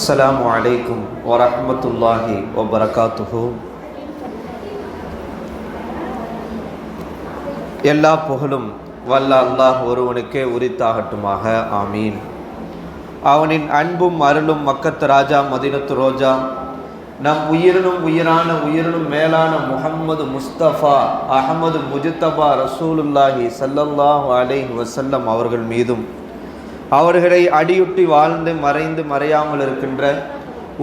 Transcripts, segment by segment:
السلام عليكم ورحمة الله وبركاته எல்லா புகழும் வல்ல அல்லாஹ் ஒருவனுக்கே உரித்தாகட்டுமாக ஆமீன் அவனின் அன்பும் அருளும் மக்கத்து ராஜா மதினத்து ரோஜா நம் உயிரினும் உயிரான உயிரினும் மேலான முஹம்மது முஸ்தபா அகமது முஜித்தபா ரசூலுல்லாஹி சல்லல்லாஹு அலைஹி வசல்லம் அவர்கள் மீதும் அவர்களை அடியுட்டி வாழ்ந்து மறைந்து மறையாமல் இருக்கின்ற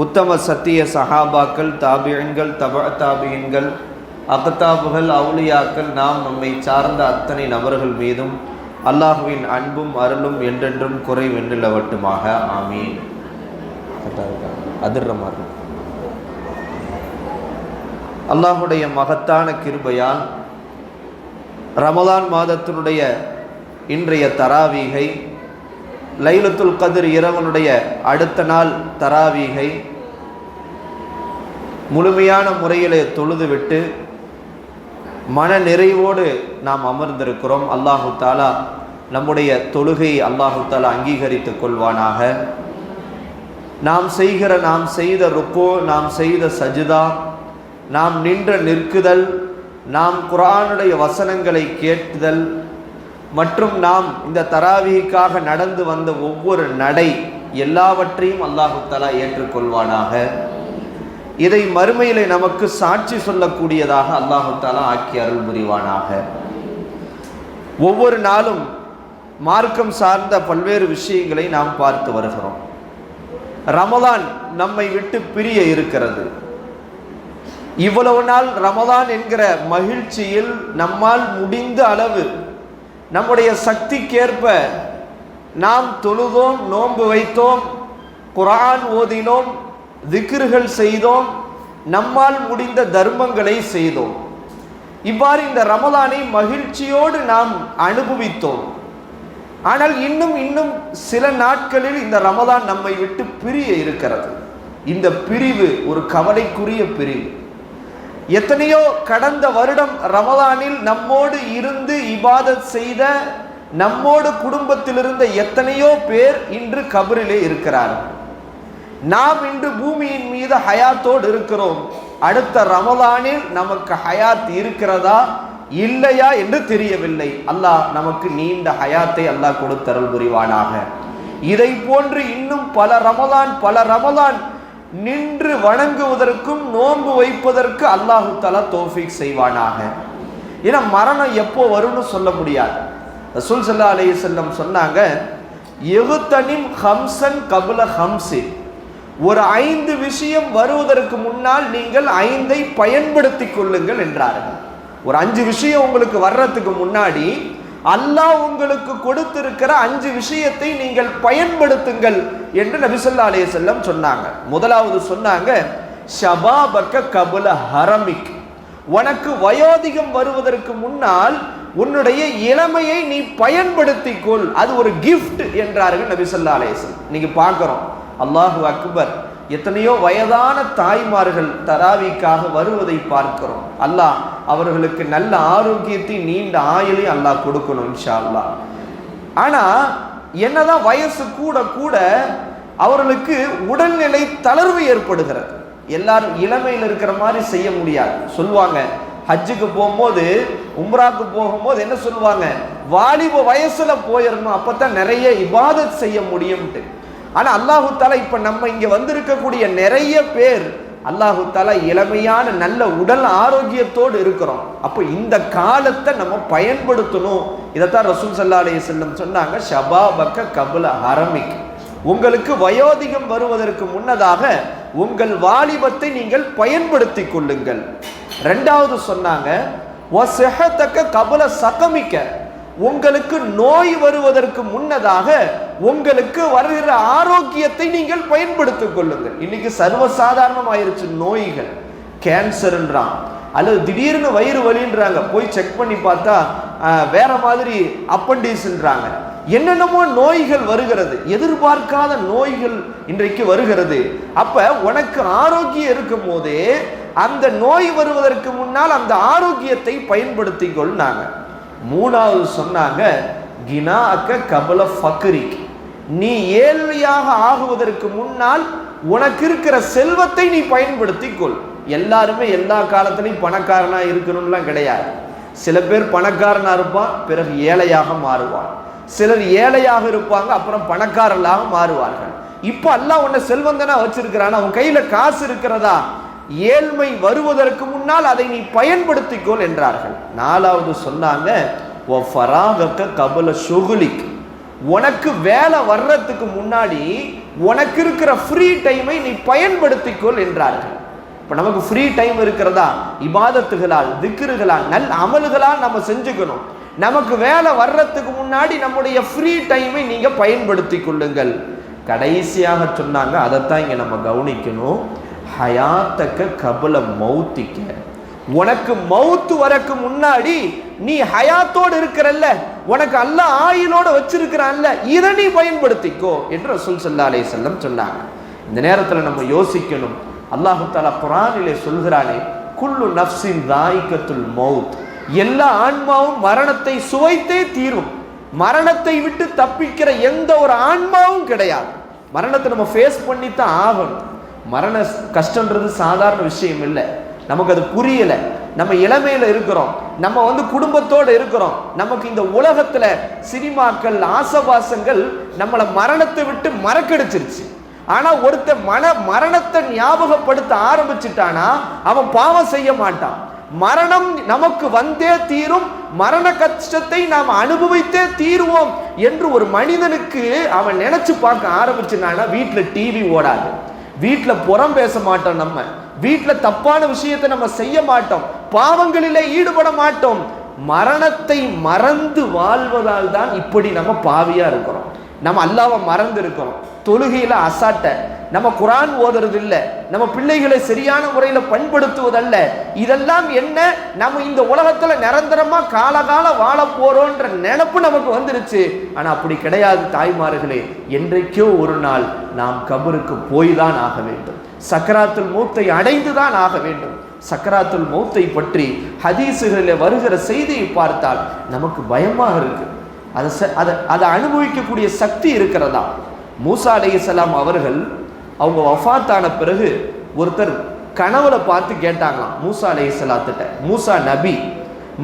உத்தம சத்திய சஹாபாக்கள் தாபியன்கள் தப தாபியன்கள் அகத்தாபுகள் அவுளியாக்கள் நாம் நம்மை சார்ந்த அத்தனை நபர்கள் மீதும் அல்லாஹுவின் அன்பும் அருளும் என்றென்றும் குறைவென்றிலவட்டுமாக ஆமீன். அதிர்ற மாதிரி. அல்லாஹுடைய மகத்தான கிருபையால் ரமலான் மாதத்தினுடைய இன்றைய தராவீகை லைலத்துல் கதிர் இரவனுடைய அடுத்த நாள் தராவீகை முழுமையான முறையிலே தொழுதுவிட்டு மன நிறைவோடு நாம் அமர்ந்திருக்கிறோம். அல்லாஹு தாலா நம்முடைய தொழுகை அல்லாஹு தாலா அங்கீகரித்துக் கொள்வானாக. நாம் செய்கிற நாம் செய்த ருக்கோ நாம் செய்த சஜிதா நாம் நின்ற நிற்குதல் நாம் குரானுடைய வசனங்களை கேட்டுதல் மற்றும் நாம் இந்த தராவிக்காக நடந்து வந்த ஒவ்வொரு நடை எல்லாவற்றையும் அல்லாஹு தலா ஏற்றுக்கொள்வானாக. இதை மறுமையிலே நமக்கு சாட்சி சொல்லக்கூடியதாக அல்லாஹு தாலா ஆக்கி அருள் புரிவானாக. ஒவ்வொரு நாளும் மார்க்கம் சார்ந்த பல்வேறு விஷயங்களை நாம் பார்த்து வருகிறோம். ரமதான் நம்மை விட்டு பிரிய இருக்கிறது. இவ்வளவு நாள் ரமதான் என்கிற மகிழ்ச்சியில் நம்மால் முடிந்த அளவு நம்முடைய சக்திக்கேற்ப நாம் தொழுதோம் நோன்பு வைத்தோம் குரான் ஓதினோம் திக்ருகள் செய்தோம் நம்மால் முடிந்த தர்மங்களை செய்தோம். இவ்வாறு இந்த ரமலானை மகிழ்ச்சியோடு நாம் அனுபவித்தோம். ஆனால் இன்னும் இன்னும் சில நாட்களில் இந்த ரமதான் நம்மை விட்டு பிரிய இருக்கிறது. இந்த பிரிவு ஒரு கவலைக்குரிய பிரிவு. எத்தனையோ கடந்த வருடம் ரமலானில் நம்மோடு இருந்து இபாதத் செய்த நம்மோடு குடும்பத்தில் இருந்த எத்தனையோ பேர் இன்று கபரிலே இருக்கிறார். நாம் இன்று பூமியின் மீது ஹயாத்தோடு இருக்கிறோம். அடுத்த ரமலானில் நமக்கு ஹயாத் இருக்கிறதா இல்லையா என்று தெரியவில்லை. அல்லாஹ் நமக்கு நீண்ட ஹயாத்தை அல்லாஹ் கொடுத்தருள் புரிவானாக. இதை போன்று இன்னும் பல ரமலான் பல ரமலான் நின்று வணங்குவதற்கும் நோன்பு வைப்பதற்கு அல்லாஹு தலா தோஃபிக் செய்வானாக. ஏன்னா மரணம் எப்போ வரும்னு சொல்ல முடியாது. ரசூல் சல்லா அலி செல்லம் சொன்னாங்க எகுத்தனிம் ஹம்சன் கபுல ஹம்சின் ஒரு ஐந்து விஷயம் வருவதற்கு முன்னால் நீங்கள் ஐந்தை பயன்படுத்தி கொள்ளுங்கள் என்றார்கள். ஒரு அஞ்சு விஷயம் உங்களுக்கு வர்றதுக்கு முன்னாடி அல்லாஹ் உங்களுக்கு கொடுத்திருக்கிற அஞ்சு விஷயத்தை நீங்கள் பயன்படுத்துங்கள் என்று நபிசல்லா அலைய செல்லம் சொன்னாங்க. முதலாவது சொன்னாங்க ஷபாபக்க கபுல ஹரமிக். உனக்கு வயோதிகம் வருவதற்கு முன்னால் உன்னுடைய இளமையை நீ பயன்படுத்திக்கொள். அது ஒரு கிஃப்ட் என்றார்கள் நபிசல்லா அலேசன் நீங்க பார்க்கிறோம். அல்லாஹு அக்பர். எத்தனையோ வயதான தாய்மார்கள் தராவிக்காக வருவதை பார்க்கிறோம். அல்லாஹ் அவர்களுக்கு நல்ல ஆரோக்கியத்தை நீண்ட ஆயுளையும் அல்லாஹ் கொடுக்கணும் இன்ஷா அல்லா ஆனா என்னதான் வயசு கூட கூட அவர்களுக்கு உடல்நிலை தளர்வு ஏற்படுகிறது. எல்லாரும் இளமையில் இருக்கிற மாதிரி செய்ய முடியாது. சொல்லுவாங்க ஹஜ்ஜுக்கு போகும்போது உம்ராக்கு போகும்போது என்ன சொல்லுவாங்க? வாலிப வயசுல போயிடணும் அப்பதான் நிறைய இபாதத் செய்ய முடியும்ட்டு. ஆனா அல்லாஹு தாலா இப்ப நம்ம இங்க வந்திருக்கக்கூடிய நிறைய பேர் அல்லாஹு தாலா இளமையான நல்ல உடல் ஆரோக்கியத்தோடு இருக்கிறோம். அப்போ இந்த காலத்தை நம்ம பயன்படுத்தணும். இதைத்தான் ரசூல் சல்லா அலைய செல்லம் சொன்னாங்க ஷபாபக்க கபுல ஹரமிக். உங்களுக்கு வயோதிகம் வருவதற்கு முன்னதாக உங்கள் வாலிபத்தை நீங்கள் பயன்படுத்தி கொள்ளுங்கள். ரெண்டாவது சொன்னாங்க கபல சகமிக்க. உங்களுக்கு நோய் வருவதற்கு முன்னதாக உங்களுக்கு வருகிற ஆரோக்கியத்தை நீங்கள் பயன்படுத்திக் கொள்ளுங்கள். இன்னைக்கு சர்வசாதாரணமாயிருச்சு நோய்கள். கேன்சர்ன்றான் அல்லது திடீர்னு வயிறு வலின்றாங்க. போய் செக் பண்ணி பார்த்தா வேற மாதிரி அப்பண்டிஸ்ன்றாங்க என்னென்னமோ நோய்கள் வருகிறது. எதிர்பார்க்காத நோய்கள் இன்றைக்கு வருகிறது. அப்ப உனக்கு ஆரோக்கியம் இருக்கும் போதே அந்த நோய் வருவதற்கு முன்னால் அந்த ஆரோக்கியத்தை பயன்படுத்திக் கொள்னாங்க. மூணாவது சொன்னாங்க கினா அக்க கபல ஃபக்ரிக். நீ ஏழ்மையாக ஆகுவதற்கு முன்னால் உனக்கு இருக்கிற செல்வத்தை நீ பயன்படுத்தி கொள் எல்லாருமே எல்லா காலத்திலையும் பணக்காரனா இருக்கணும்லாம் கிடையாது. சில பேர் பணக்காரனா இருப்பான் பிறகு ஏழையாக மாறுவான். சிலர் ஏழையாக இருப்பாங்க அப்புறம் பணக்காரர்களாக மாறுவார்கள். இப்போ அல்லாஹ் உன்னை செல்வந்தனா வச்சிருக்கிறான் அவன் கையில காசு இருக்கிறதா? ஏழ்மை வருவதற்கு முன்னால் அதை நீ பயன்படுத்திக்கொள் என்றார்கள். நாலாவது சொன்னாங்க "வ ஃபராகக்க கபல சுகுலிக் உனக்கு வேலை வர்றதுக்கு முன்னாடி உனக்கு இருக்கிற ஃப்ரீ டைமை நீ பயன்படுத்திக்கொள் என்றார்கள். இப்போ நமக்கு ஃப்ரீ டைம் இருக்கிறதா? இபாதத்துகளால் திக்கிறுகளால் நல் அமல்களால் நம்ம செஞ்சுக்கணும். நமக்கு வேலை வர்றதுக்கு முன்னாடி நம்முடைய ஃப்ரீ டைமை நீங்கள் பயன்படுத்தி கொள்ளுங்கள். கடைசியாக சொன்னாங்க அதைத்தான் இங்கே நம்ம கவனிக்கணும். ஹயாத்தக்க கபல மௌத்திக்க. உனக்கு மௌத்து வரக்கு முன்னாடி நீ ஹயாத்தோடு இருக்கிறல்ல. உனக்கு அல்லாஹ் ஆயுளோட வச்சிருக்கிறான்ல இதை நீ பயன்படுத்திக்கோ என்று ரசூல் சல்லா அலே செல்லம் சொன்னாங்க. இந்த நேரத்தில் நம்ம யோசிக்கணும். அல்லாஹு தாலா குரானிலே சொல்கிறானே குல்லு நப்சின் தாய்கத்துல் மௌத். எல்லா ஆன்மாவும் மரணத்தை சுவைத்தே தீரும். மரணத்தை விட்டு தப்பிக்கிற எந்த ஒரு ஆன்மாவும் கிடையாது. மரணத்தை நம்ம ஃபேஸ் பண்ணி தான் ஆகணும். மரண கஷ்டன்றது சாதாரண விஷயம் இல்லை. நமக்கு அது புரியலை. நம்ம இளமையில் இருக்கிறோம். நம்ம வந்து குடும்பத்தோடு இருக்கிறோம். நமக்கு இந்த உலகத்தில் சினிமாக்கள் ஆசவாசங்கள் நம்மளை மரணத்தை விட்டு மறக்கடிச்சிருச்சு. ஆனால் ஒருத்தன் மன மரணத்தை ஞாபகப்படுத்த ஆரம்பிச்சிட்டானா அவன் பாவம் செய்ய மாட்டான். மரணம் நமக்கு வந்தே தீரும். மரண கஷ்டத்தை நாம் அனுபவித்தே தீருவோம் என்று ஒரு மனிதனுக்கு அவன் நினைச்சு பார்க்க ஆரம்பிச்சினானா வீட்டில் டிவி ஓடாது. வீட்டில் புறம் பேச மாட்டோம் நம்ம. வீட்டில் தப்பான விஷயத்தை நம்ம செய்ய மாட்டோம். பாவங்களிலே ஈடுபட மாட்டோம். மரணத்தை மறந்து வாழ்வதால் தான் இப்படி நம்ம பாவியாக இருக்கிறோம். நம்ம அல்லாவை மறந்து இருக்கிறோம் தொழுகையில் அசாட்டை நம்ம குரான் ஓதுறது இல்லை நம்ம பிள்ளைகளை சரியான முறையில் பண்படுத்துவதல்ல. இதெல்லாம் என்ன? நம்ம இந்த உலகத்தில் நிரந்தரமாக காலகால வாழ போகிறோன்ற நினப்பு நமக்கு வந்துருச்சு. ஆனால் அப்படி கிடையாது தாய்மார்களே. என்றைக்கோ ஒரு நாள் நாம் கபருக்கு போய் தான் ஆக வேண்டும். சக்கராத்துல் மூத்தை அடைந்து தான் ஆக வேண்டும். சக்கராத்துல் மௌத்தை பற்றி ஹதீசுகளில் வருகிற செய்தியை பார்த்தால் நமக்கு பயமாக இருக்கு. அதை ச- அதை அதை அனுபவிக்கக்கூடிய சக்தி இருக்கிறதா? மூசா அலையலாம் அவர்கள் அவங்க வஃபாத்தான பிறகு ஒருத்தர் கனவுல பார்த்து கேட்டாங்களாம் மூசா அலைஹிஸ்ஸலாத்திட்ட மூசா நபி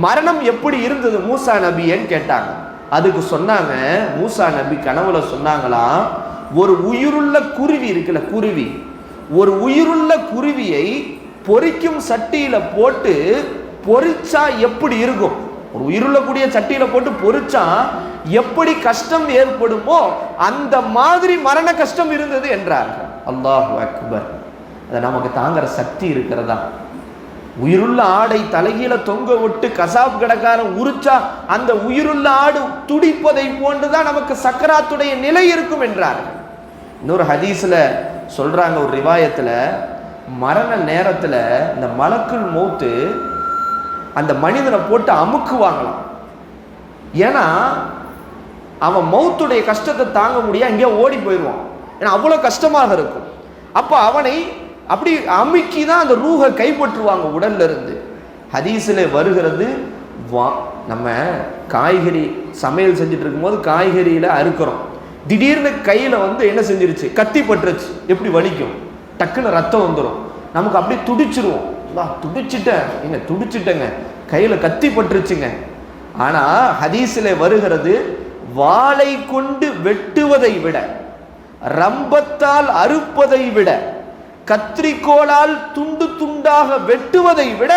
மரணம் எப்படி இருந்தது மூசா நபின்னு கேட்டாங்க. அதுக்கு சொன்னாங்க மூசா நபி கனவுல சொன்னாங்களாம் ஒரு உயிருள்ள குருவி இருக்குல்ல குருவி ஒரு உயிருள்ள குருவியை பொறிக்கும் சட்டியில போட்டு பொறிச்சா எப்படி இருக்கும்? ஒரு உயிருள்ள கூடிய சட்டியில போட்டு பொறிச்சா எப்படி கஷ்டம் ஏற்படுமோ அந்த மாதிரி மரண கஷ்டம் இருந்தது என்றார்கள். அல்லாஹ் அக்பர். அதை நமக்கு தாங்குற சக்தி இருக்கிறதா? உயிருள்ள ஆடை தலைகீழ தொங்க விட்டு கசாப் கடைக்காரன் உரிச்சா அந்த உயிருள்ள ஆடு துடிப்பதை போன்றுதான் நமக்கு சக்கராத்துடைய நிலை இருக்கும் என்றார். இன்னொரு ஹதீஸ்ல சொல்றாங்க ஒரு ரிவாயத்தில் மரண நேரத்தில் இந்த மலக்குள் மௌத்து அந்த மனிதனை போட்டு அமுக்குவாங்களாம். ஏன்னா அவன் மௌத்துடைய கஷ்டத்தை தாங்க முடியாது இங்கே ஓடி போயிடுவான் ஏன்னா அவ்வளோ கஷ்டமாக இருக்கும். அப்போ அவனை அப்படி அமுக்கி தான் அந்த ரூஹை கைப்பற்றுவாங்க உடல்ல இருந்து ஹதீஸில் வருகிறது வா நம்ம காய்கறி சமையல் செஞ்சுட்டு இருக்கும்போது காய்கறியில் அறுக்கிறோம். திடீர்னு கையில் வந்து என்ன செஞ்சிருச்சு? கத்தி பட்டுருச்சு. எப்படி வலிக்கும்? டக்குன்னு ரத்தம் வந்துடும் நமக்கு அப்படியே துடிச்சிருவோம். வா துடிச்சிட்டேன். என்ன துடிச்சிட்டேங்க. கையில் கத்தி பட்டுருச்சுங்க. ஆனால் ஹதீஸில் வருகிறது வாளை கொண்டு வெட்டுவதை விட ரம்பத்தால் அறுப்பதை விட கத்திரிக்கோளால் துண்டு துண்டாக வெட்டுவதை விட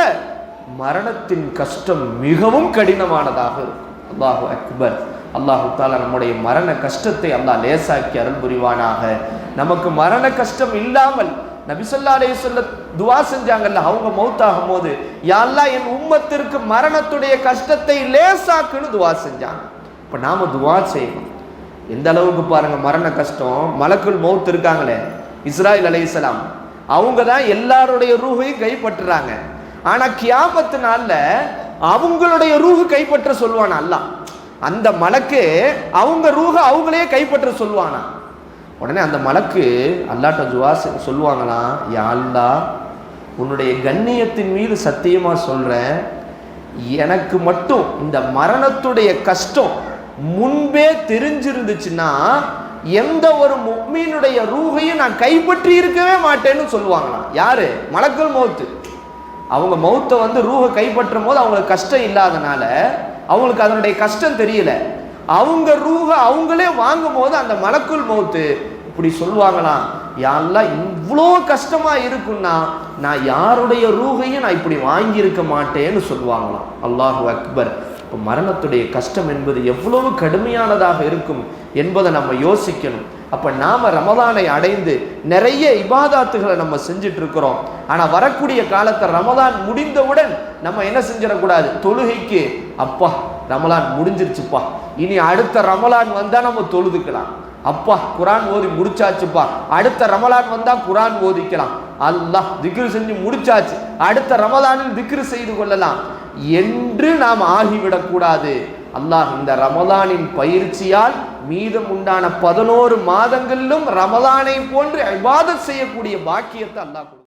மரணத்தின் கஷ்டம் மிகவும் கடினமானதாக இருக்கும். அல்லாஹு அக்பர். அல்லாஹு தாலா நம்முடைய மரண கஷ்டத்தை அல்லாஹ் லேசாக்கி அருள் புரிவானாக. நமக்கு மரண கஷ்டம் இல்லாமல் நபிசல்லா சொல்ல துவா செஞ்சாங்கல்ல அவங்க மௌத்தாகும் போது யாரெல்லாம் என் உம்மத்திற்கு மரணத்துடைய கஷ்டத்தை லேசாக்குன்னு துவா செஞ்சாங்க. இப்போ நாம துவா செய்யணும். எந்த அளவுக்கு பாருங்க மரண கஷ்டம். மலக்குள் மௌத் இருக்காங்களே இஸ்ராயில் அலைஹிஸ்ஸலாம் அவங்க தான் எல்லாருடைய ரூஹையும் கைப்பற்றுறாங்க. ஆனா கியாமத்து நாளில் அவங்களுடைய ரூஹு கைப்பற்ற சொல்லுவானா? அல்லாஹ். அந்த மலக்கு அவங்க ரூஹ அவங்களே கைப்பற்ற சொல்லுவானா? உடனே அந்த மலக்கு அல்லாட்ட ஜுவா செ- சொல்லுவாங்களாம் யாழ்லா உன்னுடைய கண்ணியத்தின் மீது சத்தியமா சொல்றேன். எனக்கு மட்டும் இந்த மரணத்துடைய கஷ்டம் முன்பே தெரிஞ்சிருந்துச்சுன்னா எந்த ஒரு முக்மீனுடைய ரூகையும் நான் கைப்பற்றி இருக்கவே மாட்டேன்னு சொல்லுவாங்களாம். யாரு? மலக்குள் மௌத்து அவங்க மௌத்தை வந்து ரூகை கைப்பற்றும் போது அவங்களுக்கு கஷ்டம் இல்லாதனால அவங்களுக்கு அதனுடைய கஷ்டம் தெரியல. அவங்க ரூகை அவங்களே வாங்கும் போது அந்த மலக்குள் மௌத்து இப்படி சொல்லுவாங்களாம். யாரெல்லாம் இவ்வளோ கஷ்டமாக இருக்குன்னா நான் யாருடைய ரூகையும் நான் இப்படி வாங்கியிருக்க மாட்டேன்னு சொல்லுவாங்களாம். அல்லாஹு அக்பர். இப்போ மரணத்துடைய கஷ்டம் என்பது எவ்வளவு கடுமையானதாக இருக்கும் என்பதை நம்ம யோசிக்கணும். அப்போ நாம ரமதானை அடைந்து நிறைய இபாதாத்துகளை நம்ம செஞ்சுட்டு இருக்கிறோம் ஆனால் வரக்கூடிய காலத்தை ரமதான் முடிந்தவுடன் நம்ம என்ன செஞ்சிடக்கூடாது? தொழுகைக்கு அப்பா ரமலான் முடிஞ்சிருச்சுப்பா. இனி அடுத்த ரமலான் வந்தா நம்ம தொழுதுக்கலாம். அப்பா குரான் ஓதி முடிச்சாச்சுப்பா. அடுத்த ரமலான் வந்தால் குரான் ஓதிக்கலாம். அல்லாஹ் திக்ரு செஞ்சு முடிச்சாச்சு. அடுத்த ரமதானில் திக்ரு செய்து கொள்ளலாம். என்று நாம் ஆகிவிடக்கூடாது. அல்லாஹ் இந்த ரமலானின் பயிற்சியால் மீதம் உண்டான பதினோரு மாதங்களிலும் ரமலானை போன்று இபாதத் செய்யக்கூடிய பாக்கியத்தை அல்லாஹ்